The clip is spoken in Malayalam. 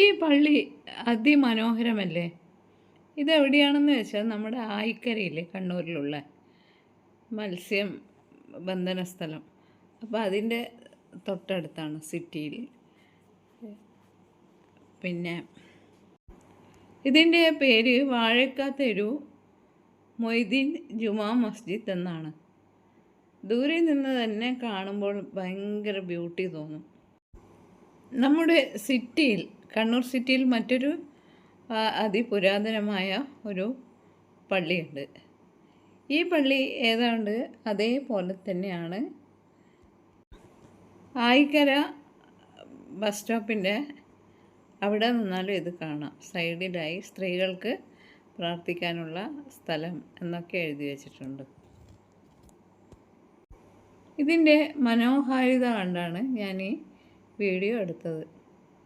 ഈ പള്ളി അതിമനോഹരമല്ലേ? ഇതെവിടെയാണെന്ന് വെച്ചാൽ നമ്മുടെ ആയിക്കരയില്ലേ കണ്ണൂരിലുള്ള മത്സ്യം ബന്ധന സ്ഥലം. അപ്പോൾ അതിന്റെ തൊട്ടടുത്താണ് സിറ്റിയിൽ. പിന്നെ ഇതിന്റെ പേര് വാഴക്കാത്തെരു മൊയ്തീൻ ജുമാ മസ്ജിദ് എന്നാണ്. ദൂരെ നിന്ന് തന്നെ കാണുമ്പോൾ ഭയങ്കര ബ്യൂട്ടി തോന്നും. നമ്മുടെ സിറ്റിയിൽ കണ്ണൂർ സിറ്റിയിൽ മറ്റൊരു അതിപുരാതനമായ ഒരു പള്ളിയുണ്ട്. ഈ പള്ളി ഏതാണ്ട് അതേപോലെ തന്നെയാണ്. ആയിക്കര ബസ് സ്റ്റോപ്പിന്റെ അവിടെ നിന്നാലും ഇത് കാണാം. സൈഡിലായി സ്ത്രീകൾക്ക് പ്രാർത്ഥിക്കാനുള്ള സ്ഥലം എന്നൊക്കെ എഴുതി വച്ചിട്ടുണ്ട്. ഇതിന്റെ മനോഹാരിത കണ്ടാണ് ഞാൻ ഈ വീഡിയോ എടുത്തത്.